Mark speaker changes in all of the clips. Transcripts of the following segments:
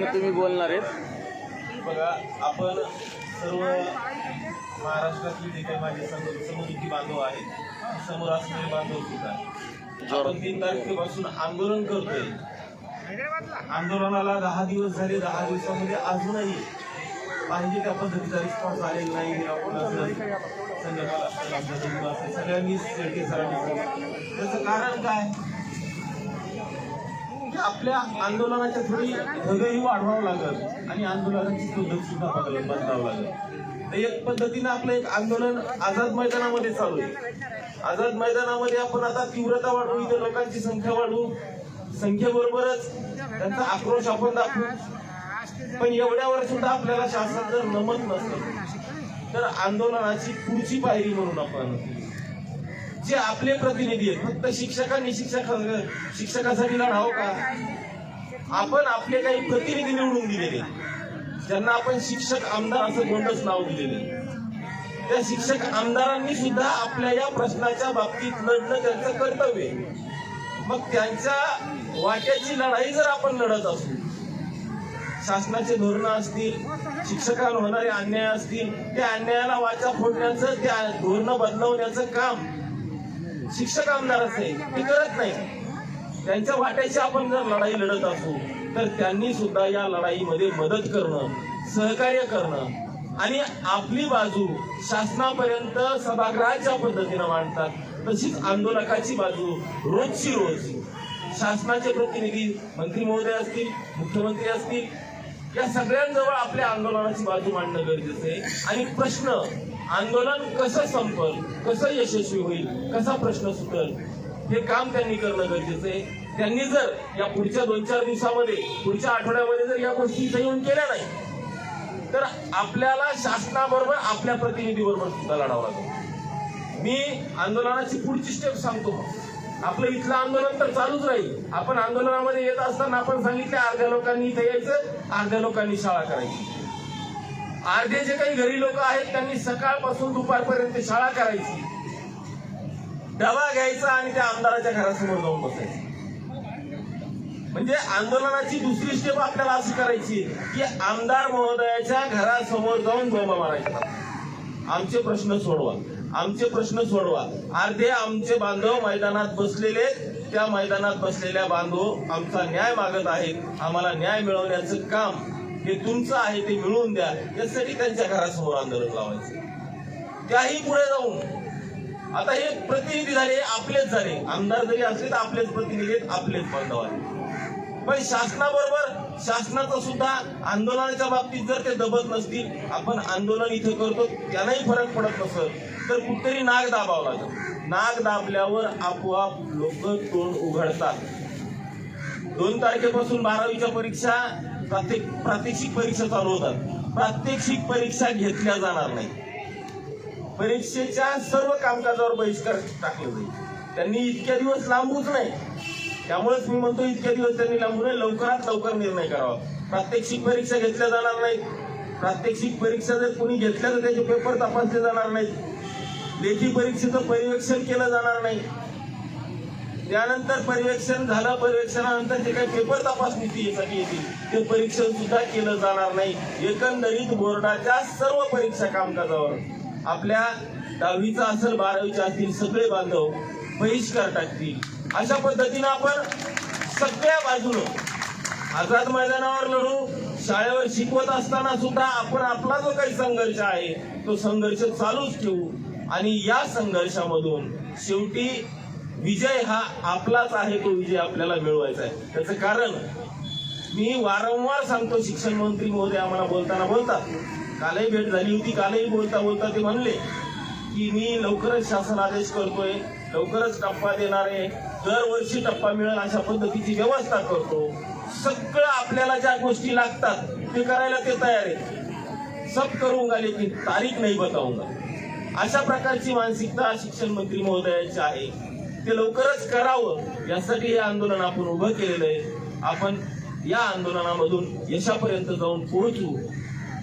Speaker 1: पद्धतीने तुम्ही बोलणार आहेत?
Speaker 2: बघा आपण सर्व महाराष्ट्रातले जे काही माझे समोर समुद्री बांधव आहेत समोर असलेले बांधव सुद्धा आपण तीन तारखेपासून आंदोलन करतोय. आंदोलनाला दहा दिवस झाले दहा दिवसामध्ये अजूनही पाहिजे त्या पद्धतीचा रिस्पॉन्स आलेला नाही. असेल, सगळ्यांनी. त्याचं कारण काय? आपल्या आंदोलनाच्या थोडी धगही वाढवावं लागल आणि आंदोलनाची पद्धत सुद्धा बदल बदलावं लागेल. तर एक पद्धतीनं आपलं एक आंदोलन आझाद मैदानामध्ये चालू आहे. आझाद मैदानामध्ये आपण आता तीव्रता वाढवू इथे लोकांची संख्या वाढवू. संख्येबरोबरच त्यांचा आक्रोश आपण दाखवू. पण एवढ्यावर सुद्धा आपल्याला शासन जर नमत नसतं तर आंदोलनाची पुढची पायरी म्हणून आपण जे आपले प्रतिनिधी आहेत फक्त शिक्षकांनी शिक्षक शिक्षकासाठी लढावं हो का? आपण आपले काही प्रतिनिधी निवडून दिलेले ज्यांना आपण शिक्षक आमदार असं कोणतंच नाव दिलेले त्या शिक्षक आमदारांनी सुद्धा आपल्या या प्रश्नाच्या बाबतीत लढणं त्यांचं कर्तव्य मग त्यांच्या वाट्याची लढाई जर आपण लढत असू शासनाचे धोरणं असतील शिक्षकांवर होणारे अन्याय असतील त्या अन्यायाला वाचा फोडण्याचं त्या धोरणं बदलवण्याचं काम शिक्षक आमदार असेल ते करत नाही. त्यांच्या वाट्याची आपण जर लढाई लढत असू तर त्यांनी सुद्धा या लढाईमध्ये मदत करणं सहकार्य करणं. आणि आपली बाजू शासनापर्यंत सभागृहाच्या पद्धतीनं मांडतात तशीच आंदोलकाची बाजू रोजची रोज. शासनाचे प्रतिनिधी मंत्री महोदय असतील मुख्यमंत्री असतील या सगळ्यांजवळ आपल्या आंदोलनाची बाजू मांडणं गरजेचं आहे. आणि प्रश्न आंदोलन कसं संपल कसं यशस्वी होईल कसा प्रश्न सुटल हे काम त्यांनी करणं गरजेचं आहे. त्यांनी जर या पुढच्या दोन चार दिवसामध्ये पुढच्या आठवड्यामध्ये जर या गोष्टी येऊन केल्या नाही तर आपल्याला शासनाबरोबर आपल्या प्रतिनिधीबरोबर सुद्धा लढावं लागेल. मी आंदोलनाची पुढची स्टेप सांगतो. आपलं इथलं आंदोलन तर चालूच राहील. आपण आंदोलनामध्ये येत असताना आपण सांगितले अर्ध्या लोकांनी इथे यायचं अर्ध्या लोकांनी शाळा करायची. अर्धे जे काही घरी लोक आहेत त्यांनी सकाळपासून दुपारपर्यंत शाळा करायची. डबा घ्यायचा आणि त्या आमदाराच्या घरासमोर जाऊन बसायचं. म्हणजे आंदोलनाची दुसरी स्टेप आपल्याला अशी करायची की आमदार महोदयाच्या घरासमोर जाऊन बोंबा मारायचा. आमचे प्रश्न सोडवा. आमचे प्रश्न सोडवा. अर्धे आमचे बांधव मैदानात बसलेले त्या मैदानात बसलेल्या बांधव आमचा न्याय मागत आहेत. आम्हाला न्याय मिळवण्याचं काम हे तुमचं आहे ते मिळवून द्या. यासाठी त्यांच्या घरासमोर आंदोलन लावायचं. त्याही पुढे जाऊन. आता हे प्रतिनिधी झाले आपलेच झाले. आमदार जरी असले तर आपलेच प्रतिनिधी आहेत आपलेच बांधव आहेत. पण शासनाबरोबर शासनाचं सुद्धा आंदोलनाच्या बाबतीत जर ते दबत नसतील आपण आंदोलन इथे करतो त्यांनाही फरक पडत नसत. तर कुठतरी नाग दाबावं लागेल. नाग दाबल्यावर आपोआप लोक तोंड उघडतात. दोन तारखेपासून बारावीच्या परीक्षा प्रात्येक प्रात्यक्षिक परीक्षा चालू होतात. प्रात्यक्षिक परीक्षा घेतल्या जाणार नाही परीक्षेच्या सर्व कामकाजावर बहिष्कार टाकले जाईल. त्यांनी इतक्या दिवस लांबूच नाही. त्यामुळेच मी म्हणतो इतक्या दिवस त्यांनी लांबून लवकरात लवकर निर्णय करावा. प्रात्यक्षिक परीक्षा घेतल्या जाणार नाहीत. प्रात्यक्षिक परीक्षा जर कोणी घेतल्या तर त्याचे पेपर तपासले जाणार नाहीत. लेखी परीक्षेचं पर्यवेक्षण केलं जाणार नाही. त्यानंतर पर्यवेक्षण झालं पर्यवेक्षणानंतर जे काही पेपर तपासणीसाठी येतील ते परीक्षण सुद्धा केलं जाणार नाही. एकंदरीत बोर्डाच्या सर्व परीक्षा कामकाजावर. आपल्या दहावीचा असेल बारावीच्या असतील सगळे बांधव बहिष्कार टाकतील. अशा पद्धतीनं आपण सगळ्या बाजूनं आझाद मैदानावर लढू. शाळेवर शिकवत असताना सुद्धा आपण आपला जो काही संघर्ष आहे तो संघर्ष चालूच ठेवू. आणि या संघर्षामधून शेवटी विजय हा आपलाच आहे तो विजय आपल्याला मिळवायचा आहे. त्याचं कारण मी वारंवार सांगतो शिक्षण मंत्री महोदय आम्हाला बोलताना बोलतात. कालही भेट झाली होती कालही बोलता बोलता ते म्हणले की मी लवकरच शासन आदेश करतोय लवकरच टप्पा देणार आहे. दरवर्षी टप्पा मिळेल अशा पद्धतीची व्यवस्था करतो. सगळं आपल्याला ज्या गोष्टी लागतात ते करायला ते तयार आहे. सब करूंगा लेकिन तारीख नाही बताऊंगा अशा प्रकारची मानसिकता शिक्षण मंत्री महोदयाची आहे. ते लवकरच करावं यासाठी हे आंदोलन आपण उभं केलेलं आहे. आपण या आंदोलनामधून यशापर्यंत जाऊन पोहोचू.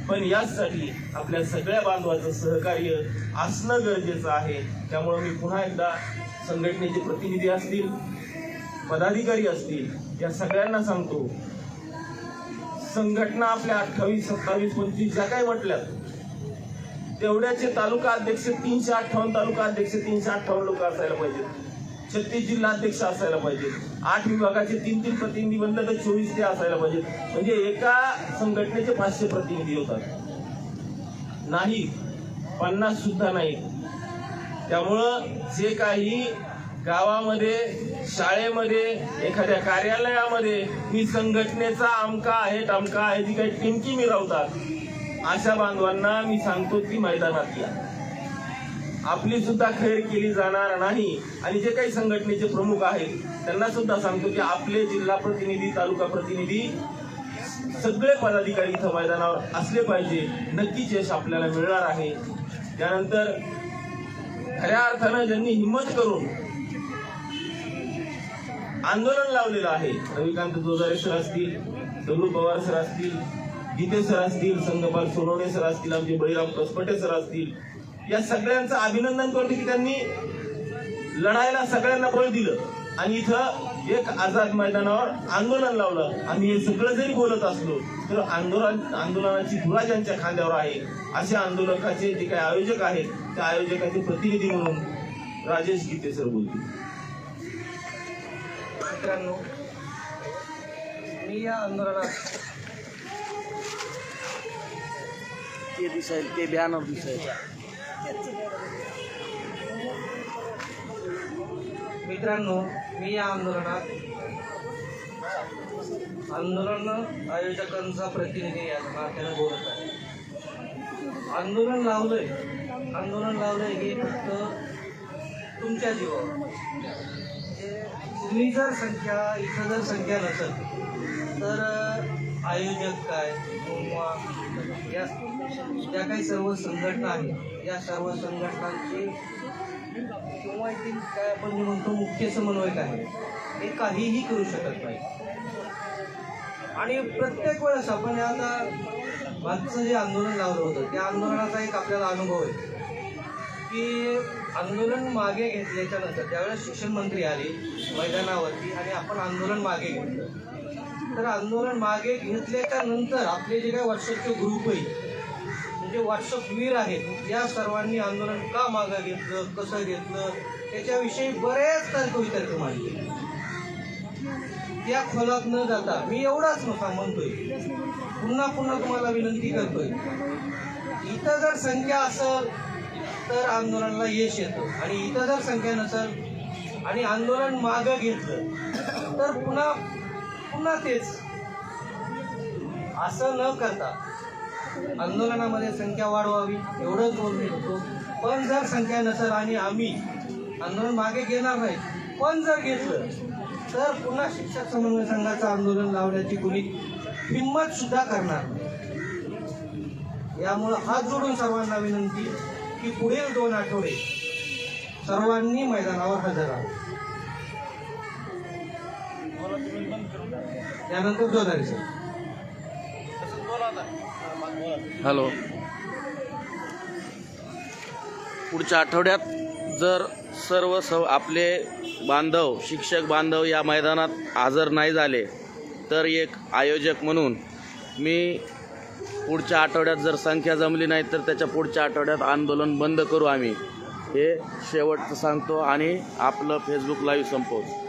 Speaker 2: पण यासाठी आपल्या सगळ्या बांधवाचं सहकार्य असणं गरजेचं आहे. त्यामुळे मी पुन्हा एकदा संघटनेचे प्रतिनिधी असतील पदाधिकारी असतील या सगळ्यांना सांगतो संघटना आपल्या अठ्ठावीस सत्तावीस पंचवीस ज्या काही म्हटल्यात तेवढ्याचे तालुका अध्यक्ष तीनशे अठ्ठावन्न तालुका अध्यक्ष तीनशे अठ्ठावन्न लोक असायला पाहिजेत. छत्तीस जिल्हा अध्यक्ष असायला पाहिजे आठ विभागाचे तीन तीन प्रतिनिधी बनले तर चोवीस ते असायला पाहिजे म्हणजे एका संघटनेचे पाचशे प्रतिनिधी होतात. नाही पन्नास सुद्धा नाही. त्यामुळं जे काही गावामध्ये शाळेमध्ये एखाद्या कार्यालयामध्ये मी संघटनेचा अमका आहे टमका आहे जी काही टिमकी मिरवतात अशा बांधवांना मी सांगतो की मैदानात या आपली सुद्धा खैर केली जाणार नाही. आणि जे काही संघटनेचे प्रमुख आहेत त्यांना सुद्धा सांगतो की आपले जिल्हा प्रतिनिधी तालुका प्रतिनिधी सगळे पदाधिकारी इथं मैदानावर असले पाहिजे. नक्कीच यश आपल्याला मिळणार आहे. त्यानंतर खऱ्या अर्थानं ज्यांनी हिंमत करून आंदोलन लावलेलं आहे रविकांत जोजारे सर असतील दगडू पवार सर असतील गीते सर असतील संगपाल सोनवणे सर असतील आमचे बळीराम कसपटे सर असतील या सगळ्यांचं अभिनंदन करतो की त्यांनी लढायला सगळ्यांना बळ दिलं. आणि इथं एक आझाद मैदानावर आंदोलन लावलं. आम्ही हे सगळं जरी बोलत असलो तर आंदोलन आंदोलनाची धुरा ज्यांच्या खांद्यावर आहे अशा आंदोलकाचे जे काही आयोजक आहेत त्या आयोजकाचे प्रतिनिधी म्हणून राजेश गीते सर बोलतील.
Speaker 3: मित्रांनो मी या आंदोलनात
Speaker 1: ते दिसेल ते बॅनर दिसेल
Speaker 3: मित्रांनो मी या आंदोलनात आंदोलन आयोजकांचा प्रतिनिधी या नात्यानं बोलत आहे. आंदोलन लावलंय. आंदोलन लावलंय हे फक्त तुमच्या जीवावर. तुम्ही जर संख्या इथं जर संख्या नसेल तर आयोजक काय किंवा या ज्या काही सर्व संघटना आहेत या सर्व संघटनांची किंवा येथील काय आपण जे म्हणतो मुख्य समन्वयक आहे हे काहीही करू शकत नाही. आणि प्रत्येक वेळेस आपण आता मागचं जे आंदोलन लावलं होतं त्या आंदोलनाचा एक आपल्याला अनुभव आहे. की आंदोलन मागे घेतल्याच्या नंतर त्यावेळेस शिक्षण मंत्री आले मैदानावरती आणि आपण आंदोलन मागे घेतलं तर आंदोलन मागे घेतल्याच्या नंतर आपले जे काही वर्षाचे ग्रुप आहे म्हणजे व्हॉट्सअप वीर आहेत या सर्वांनी आंदोलन का मागं घेतलं? कसं घेतलं? त्याच्याविषयी बरेच कवितर्क मांडले त्या खोलात न जाता मी एवढाच नका म्हणतोय. पुन्हा पुन्हा तुम्हाला विनंती करतोय. इथं जर संख्या असेल तर आंदोलनाला यश येतं. आणि इथं जर संख्या नसेल आणि आंदोलन मागं घेतलं तर पुन्हा पुन्हा तेच. असं न करता आंदोलनामध्ये संख्या वाढवावी एवढंच बोलू शकतो पण जर संख्या नसेल आणि आम्ही आंदोलन मागे घेणार नाही पण जर घेतलं तर पुन्हा शिक्षक समन्वय संघाचं आंदोलन लावण्याची कुणी हिंमत सुद्धा करणार नाही. यामुळं हात जोडून सर्वांना विनंती की पुढील दोन आठवडे सर्वांनी मैदानावर हजर राहा त्यानंतर जोदारी सर
Speaker 1: हॅलो. पुढच्या आठवड्यात जर सर्व स आपले बांधव शिक्षक बांधव या मैदानात हजर नाही झाले तर एक आयोजक म्हणून मी पुढच्या आठवड्यात जर संख्या जमली नाही तर त्याच्या पुढच्या आठवड्यात आंदोलन बंद करू आम्ही. हे शेवटचं सांगतो आणि आपलं फेसबुक लाईव्ह संपवतो.